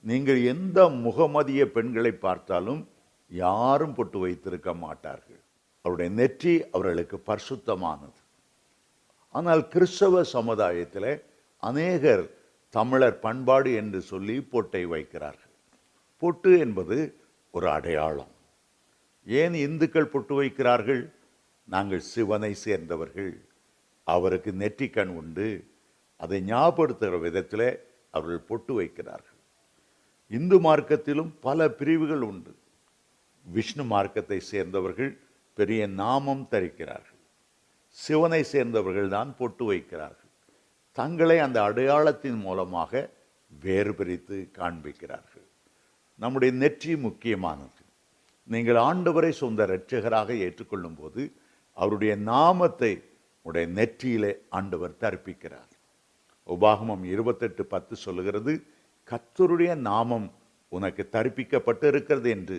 நீங்கள் எந்த முகமதிய பெண்களை பார்த்தாலும் யாரும் பொட்டு வைத்திருக்க மாட்டார்கள். அவருடைய நெற்றி அவர்களுக்கு பரிசுத்தமானது. ஆனால் கிறிஸ்தவ சமுதாயத்தில் அநேகர் தமிழர் பண்பாடு என்று சொல்லி பொட்டை வைக்கிறார்கள். பொட்டு என்பது ஒரு அடையாளம். ஏன் இந்துக்கள் பொட்டு வைக்கிறார்கள்? நாங்கள் சிவனை சேர்ந்தவர்கள். அவருக்கு நெற்றிக்கண் உண்டு. அதை ஞாபகப்படுத்துகிற விதத்தில் அவர்கள் பொட்டு வைக்கிறார்கள். இந்து மார்க்கத்திலும் பல பிரிவுகள் உண்டு. விஷ்ணு மார்க்கத்தை சேர்ந்தவர்கள் பெரிய நாமம் தரிக்கிறார்கள். சிவனை சேர்ந்தவர்கள் தான் பொட்டு வைக்கிறார்கள். தங்களை அந்த அடையாளத்தின் மூலமாக வேறு பிரித்து காண்பிக்கிறார்கள். நம்முடைய நெற்றி முக்கியமானது. நீங்கள் ஆண்டவரை சொந்த இரட்சகராக ஏற்றுக்கொள்ளும் போது அவருடைய நாமத்தை உடைய நெற்றியிலே ஆண்டவர் தர்ப்பிக்கிறார். உபாகமம் இருபத்தெட்டு பத்து சொல்லுகிறது கத்தருடைய நாமம் உனக்கு தரிப்பிக்கப்பட்டு இருக்கிறது என்று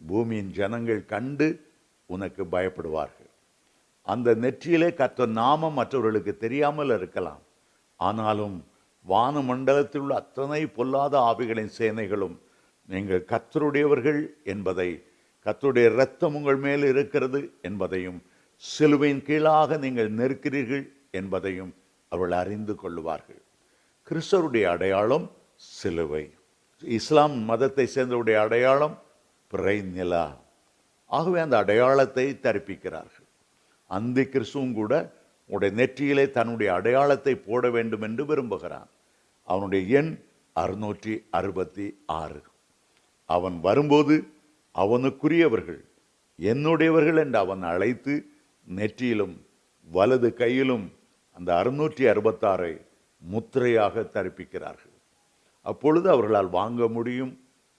பூமியின் ஜனங்கள் கண்டு உனக்கு பயப்படுவார்கள். அந்த நெற்றியிலே கத்த நாமம் மற்றவர்களுக்கு தெரியாமல் இருக்கலாம். ஆனாலும் வானமண்டலத்தில் உள்ள அத்தனை பொல்லாத ஆவிகளின் சேனைகளும் நீங்கள் கத்தருடையவர்கள் என்பதை கத்தருடைய இரத்தம் உங்கள் மேல் இருக்கிறது என்பதையும் சிலுவையின் கீழாக நீங்கள் நிற்கிறீர்கள் என்பதையும் அவர்கள் அறிந்து கொள்வார்கள் கிறிஸ்தருடைய அடையாளம் சிலுவை. இஸ்லாம் மதத்தை சேர்ந்தவுடைய அடையாளம் பிறை நிலா. ஆகவே அந்த அடையாளத்தை தரிப்பிக்கிறார்கள். அந்த கிறிஸ்துவும் கூட உடைய நெற்றியிலே தன்னுடைய அடையாளத்தை போட வேண்டும் என்று விரும்புகிறான். அவனுடைய எண் அறுநூற்றி அறுபத்தி ஆறு அவன் வரும்போது அவனுக்குரியவர்கள் என்னுடையவர்கள் என்று அவன் அழைத்து நெற்றியிலும் வலது கையிலும் அந்த அறுநூற்றி அறுபத்தாறை முத்திரையாக தரிப்பிக்கிறார்கள். அப்பொழுது அவர்களால் வாங்க முடியும்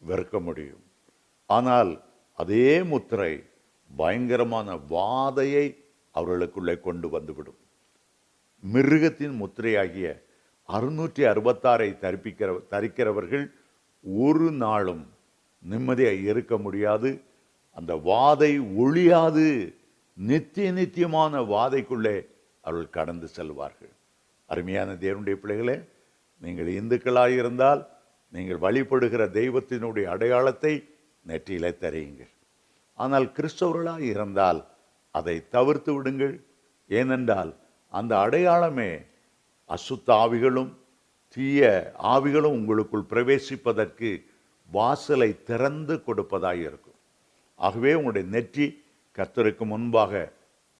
வெறுக்க முடியும். ஆனால் அதே முத்திரை பயங்கரமான வாதையை அவர்களுக்குள்ளே கொண்டு வந்துவிடும். மிருகத்தின் முத்திரையாகிய அறுநூற்றி அறுபத்தாறை தரிப்பிக்கிற தரிக்கிறவர்கள் ஒரு நாளும் நிம்மதியாக இருக்க முடியாது. அந்த வாதை ஒழியாது. நித்திய நித்தியமான வாதைக்குள்ளே அவர்கள் கடந்து செல்வார்கள். அருமையான தேவனுடைய பிள்ளைகளே நீங்கள் இந்துக்களாக இருந்தால் நீங்கள் வழிபடுகிற தெய்வத்தினுடைய அடையாளத்தை நெற்றியிலே தெரியுங்கள். ஆனால் கிறிஸ்தவர்களாக இருந்தால் அதை தவிர்த்து விடுங்கள். ஏனென்றால் அந்த அடையாளமே அசுத்த ஆவிகளும் தீய ஆவிகளும் உங்களுக்குள் பிரவேசிப்பதற்கு வாசலை திறந்து கொடுப்பதாக இருக்கும். ஆகவே உங்களுடைய நெற்றி கத்தருக்கு முன்பாக